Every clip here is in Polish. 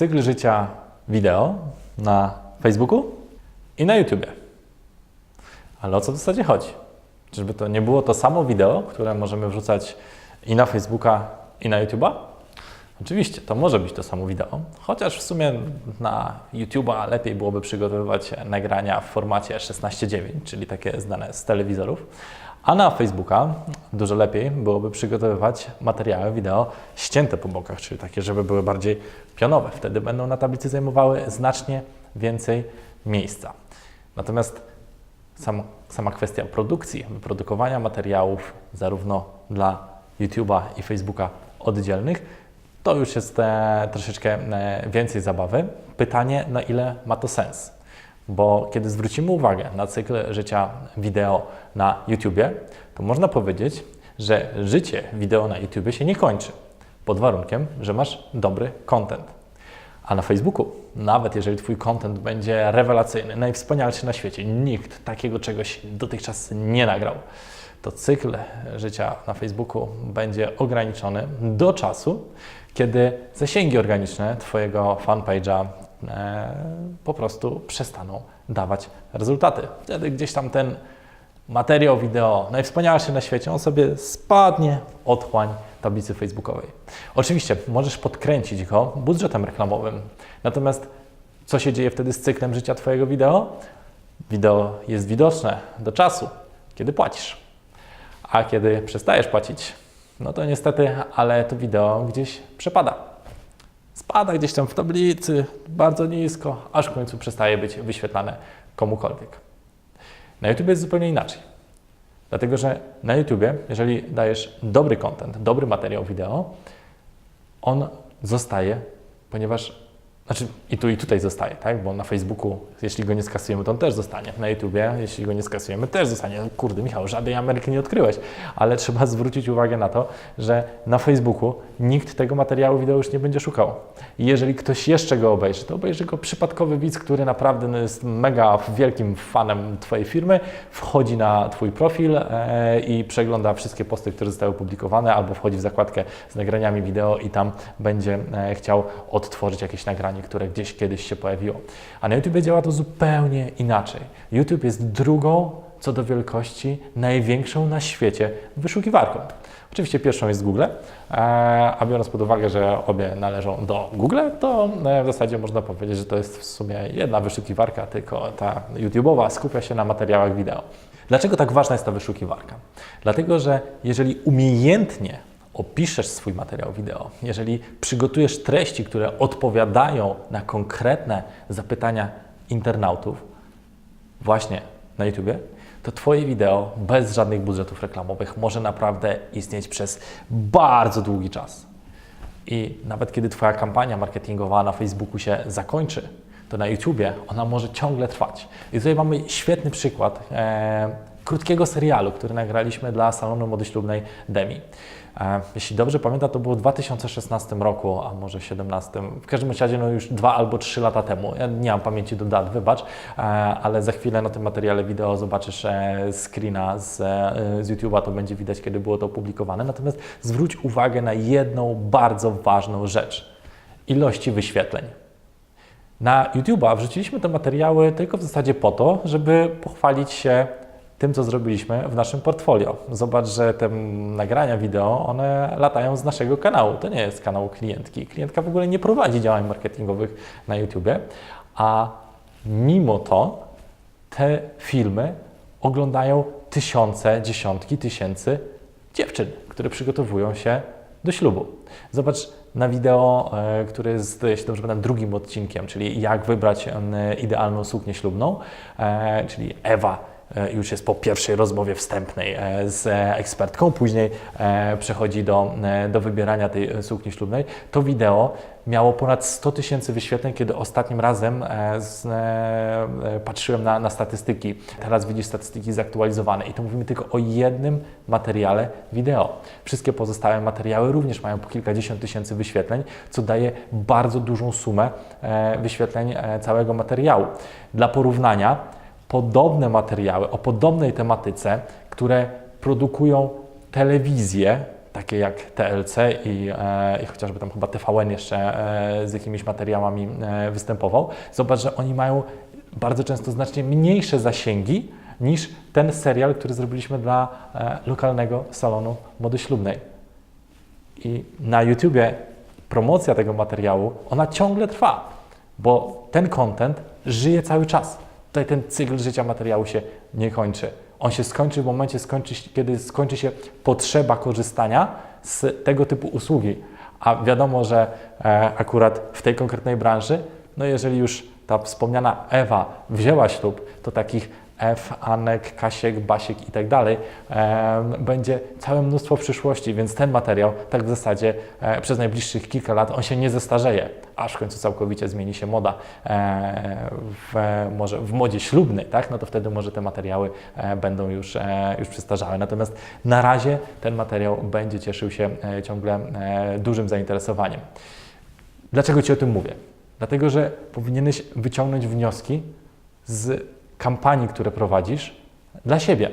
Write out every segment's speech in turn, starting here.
cykl życia wideo na Facebooku i na YouTubie. Ale o co w zasadzie chodzi? Czyżby to nie było to samo wideo, które możemy wrzucać i na Facebooka, i na YouTube'a? Oczywiście, to może być to samo wideo, chociaż w sumie na YouTube'a lepiej byłoby przygotowywać nagrania w formacie 16:9, czyli takie znane z telewizorów, a na Facebooka dużo lepiej byłoby przygotowywać materiały wideo ścięte po bokach, czyli takie, żeby były bardziej pionowe. Wtedy będą na tablicy zajmowały znacznie więcej miejsca. Natomiast sam, sama kwestia produkcji, wyprodukowania materiałów zarówno dla YouTube'a i Facebooka oddzielnych, to już jest e, troszeczkę e, więcej zabawy. Pytanie, na ile ma to sens? Bo kiedy zwrócimy uwagę na cykl życia wideo na YouTubie, to można powiedzieć, że życie wideo na YouTubie się nie kończy, pod warunkiem, że masz dobry content. A na Facebooku, nawet jeżeli Twój content będzie rewelacyjny, najwspanialszy na świecie, nikt takiego czegoś dotychczas nie nagrał, to cykl życia na Facebooku będzie ograniczony do czasu, kiedy zasięgi organiczne Twojego fanpage'a po prostu przestaną dawać rezultaty. Wtedy gdzieś tam ten materiał wideo najwspanialszy na świecie, on sobie spadnie w otchłań tablicy facebookowej. Oczywiście możesz podkręcić go budżetem reklamowym, natomiast co się dzieje wtedy z cyklem życia Twojego wideo? Wideo jest widoczne do czasu, kiedy płacisz. A kiedy przestajesz płacić, no to niestety, ale to wideo gdzieś przepada. Spada gdzieś tam w tablicy, bardzo nisko, aż w końcu przestaje być wyświetlane komukolwiek. Na YouTube jest zupełnie inaczej. Dlatego, że na YouTube, jeżeli dajesz dobry content, dobry materiał wideo, on zostaje, ponieważ znaczy i tu i tutaj zostaje, tak? Bo na Facebooku, jeśli go nie skasujemy, to on też zostanie. Na YouTubie, jeśli go nie skasujemy, też zostanie. Kurde, Michał, żadnej Ameryki nie odkryłeś. Ale trzeba zwrócić uwagę na to, że na Facebooku nikt tego materiału wideo już nie będzie szukał. I jeżeli ktoś jeszcze go obejrzy, to obejrzy go przypadkowy widz, który naprawdę no, jest mega wielkim fanem Twojej firmy, wchodzi na Twój profil e, i przegląda wszystkie posty, które zostały opublikowane, albo wchodzi w zakładkę z nagraniami wideo i tam będzie e, chciał odtworzyć jakieś nagranie, które gdzieś kiedyś się pojawiło. A na YouTube działa to zupełnie inaczej. YouTube jest drugą co do wielkości największą na świecie wyszukiwarką. Oczywiście pierwszą jest Google, e, a biorąc pod uwagę, że obie należą do Google, to e, w zasadzie można powiedzieć, że to jest w sumie jedna wyszukiwarka, tylko ta YouTube'owa skupia się na materiałach wideo. Dlaczego tak ważna jest ta wyszukiwarka? Dlatego, że jeżeli umiejętnie opiszesz swój materiał wideo, jeżeli przygotujesz treści, które odpowiadają na konkretne zapytania internautów, właśnie na YouTubie, to Twoje wideo bez żadnych budżetów reklamowych może naprawdę istnieć przez bardzo długi czas. I nawet kiedy Twoja kampania marketingowa na Facebooku się zakończy, to na YouTubie ona może ciągle trwać. I tutaj mamy świetny przykład e, krótkiego serialu, który nagraliśmy dla salonu mody ślubnej Demi. E, jeśli dobrze pamiętam, to było w 2016 roku, a może 2017. W każdym razie no już dwa albo trzy lata temu. Ja nie mam pamięci do dat, wybacz, e, ale za chwilę na tym materiale wideo zobaczysz e, screena z, z YouTube'a, to będzie widać, kiedy było to opublikowane. Natomiast zwróć uwagę na jedną bardzo ważną rzecz. Ilości wyświetleń. Na YouTube'a wrzuciliśmy te materiały tylko w zasadzie po to, żeby pochwalić się tym, co zrobiliśmy w naszym portfolio. Zobacz, że te nagrania wideo, one latają z naszego kanału. To nie jest kanał klientki. Klientka w ogóle nie prowadzi działań marketingowych na YouTubie, a mimo to te filmy oglądają tysiące, dziesiątki tysięcy dziewczyn, które przygotowują się do ślubu. Zobacz na wideo, e, które jest, jeśli dobrze pamiętam, drugim odcinkiem, czyli jak wybrać e, idealną suknię ślubną, e, czyli Ewa już jest po pierwszej rozmowie wstępnej e, z e, ekspertką, później e, przechodzi do, e, do wybierania tej e, sukni ślubnej. To wideo miało ponad 100 tysięcy wyświetleń, kiedy ostatnim razem e, z, e, e, patrzyłem na, na statystyki. Teraz widzisz statystyki zaktualizowane i to mówimy tylko o jednym materiale wideo. Wszystkie pozostałe materiały również mają po kilkadziesiąt tysięcy wyświetleń, co daje bardzo dużą sumę e, wyświetleń e, całego materiału. Dla porównania, podobne materiały o podobnej tematyce, które produkują telewizje, takie jak TLC i, e, i chociażby tam chyba TVN jeszcze e, z jakimiś materiałami e, występował, zobacz, że oni mają bardzo często znacznie mniejsze zasięgi niż ten serial, który zrobiliśmy dla e, lokalnego salonu mody ślubnej. I na YouTubie promocja tego materiału, ona ciągle trwa, bo ten content żyje cały czas. Tutaj ten cykl życia materiału się nie kończy. On się skończy w momencie, skończy, kiedy skończy się potrzeba korzystania z tego typu usługi. A wiadomo, że e, akurat w tej konkretnej branży, no jeżeli już ta wspomniana Ewa wzięła ślub, to takich F, Anek, Kasiek, Basiek i tak dalej będzie całe mnóstwo przyszłości, więc ten materiał tak w zasadzie e, przez najbliższych kilka lat on się nie zestarzeje, aż w końcu całkowicie zmieni się moda e, w, może w modzie ślubnej, tak? no to wtedy może te materiały e, będą już, już przestarzałe. Natomiast na razie ten materiał będzie cieszył się ciągle dużym zainteresowaniem. Dlaczego Ci o tym mówię? Dlatego, że powinieneś wyciągnąć wnioski z kampanii, które prowadzisz dla siebie.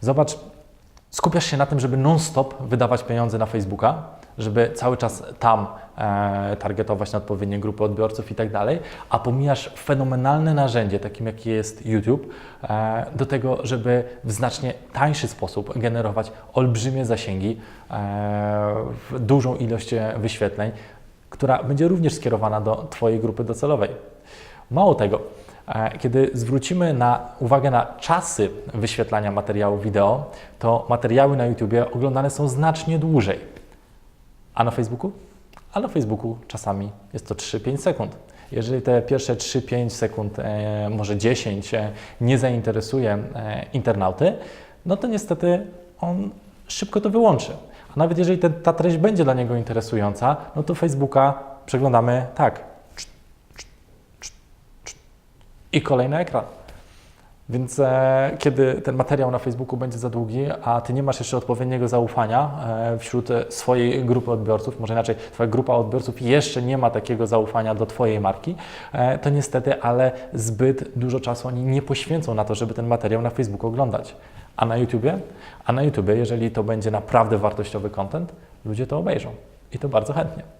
Zobacz, skupiasz się na tym, żeby non-stop wydawać pieniądze na Facebooka, żeby cały czas tam e, targetować na odpowiednie grupy odbiorców i tak dalej, a pomijasz fenomenalne narzędzie, takim jakie jest YouTube, e, do tego, żeby w znacznie tańszy sposób generować olbrzymie zasięgi, e, w dużą ilość e, wyświetleń, która będzie również skierowana do Twojej grupy docelowej. Mało tego, kiedy zwrócimy na uwagę na czasy wyświetlania materiałów wideo, to materiały na YouTube oglądane są znacznie dłużej. A na Facebooku? A na Facebooku czasami jest to 3-5 sekund. Jeżeli te pierwsze 3-5 sekund, e, może 10 e, nie zainteresuje e, internauty, no to niestety on szybko to wyłączy. A nawet jeżeli te, ta treść będzie dla niego interesująca, no to Facebooka przeglądamy tak. I kolejny ekran. Więc e, kiedy ten materiał na Facebooku będzie za długi, a Ty nie masz jeszcze odpowiedniego zaufania e, wśród swojej grupy odbiorców, może inaczej, Twoja grupa odbiorców jeszcze nie ma takiego zaufania do Twojej marki, e, to niestety, ale zbyt dużo czasu oni nie poświęcą na to, żeby ten materiał na Facebooku oglądać. A na YouTubie? A na YouTubie, jeżeli to będzie naprawdę wartościowy content, ludzie to obejrzą. I to bardzo chętnie.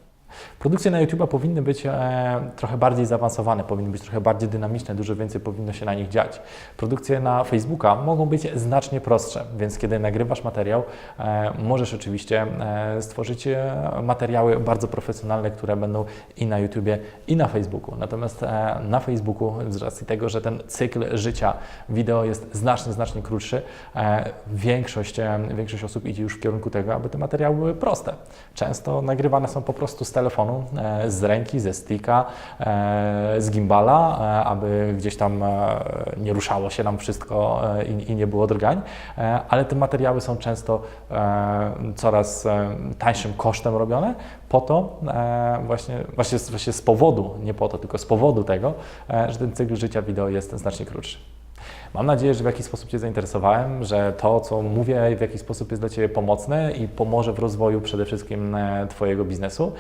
Produkcje na YouTube powinny być e, trochę bardziej zaawansowane, powinny być trochę bardziej dynamiczne, dużo więcej powinno się na nich dziać. Produkcje na Facebooka mogą być znacznie prostsze, więc kiedy nagrywasz materiał, e, możesz oczywiście e, stworzyć e, materiały bardzo profesjonalne, które będą i na YouTubie, i na Facebooku. Natomiast e, na Facebooku, z racji tego, że ten cykl życia wideo jest znacznie, znacznie krótszy, e, większość, e, większość osób idzie już w kierunku tego, aby te materiały były proste. Często nagrywane są po prostu z telefonu, e, z ręki, ze sticka, e, z gimbala, e, aby gdzieś tam nie ruszało się nam wszystko i, nie było drgań, ale te materiały są często coraz tańszym kosztem robione, po to właśnie, właśnie, właśnie z powodu, nie po to, tylko z powodu tego, że ten cykl życia wideo jest znacznie krótszy. Mam nadzieję, że w jakiś sposób Cię zainteresowałem, że to, co mówię, w jakiś sposób jest dla Ciebie pomocne i pomoże w rozwoju przede wszystkim e, Twojego biznesu.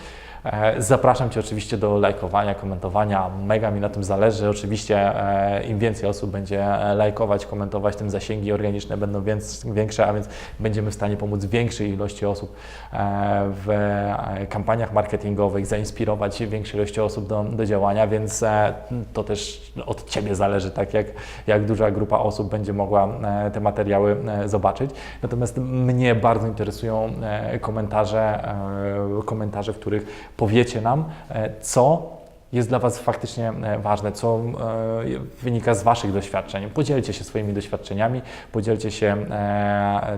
E, Zapraszam Cię oczywiście do lajkowania, komentowania. Mega mi na tym zależy. Oczywiście e, im więcej osób będzie lajkować, komentować, tym zasięgi organiczne będą większe, a więc będziemy w stanie pomóc większej ilości osób w kampaniach marketingowych, zainspirować większej ilości osób do, do działania, więc to też od Ciebie zależy, tak jak, jak duża grupa osób będzie mogła e, te materiały e, zobaczyć. Natomiast mnie bardzo interesują e, komentarze, komentarze, w których powiecie nam, co jest dla Was faktycznie ważne, co wynika z Waszych doświadczeń. Podzielcie się swoimi doświadczeniami, podzielcie się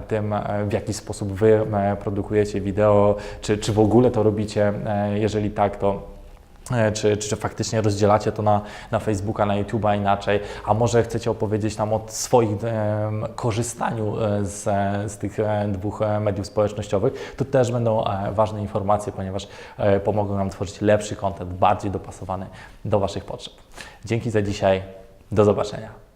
tym, w jaki sposób Wy produkujecie wideo, czy, czy w ogóle to robicie. Jeżeli tak, to czy, czy, czy faktycznie rozdzielacie to na, na Facebooka, na YouTube'a inaczej, a może chcecie opowiedzieć nam o swoim em, korzystaniu e, z, e, z tych e, dwóch e, mediów społecznościowych, to też będą e, ważne informacje, ponieważ e, pomogą nam tworzyć lepszy content, bardziej dopasowany do Waszych potrzeb. Dzięki za dzisiaj, do zobaczenia.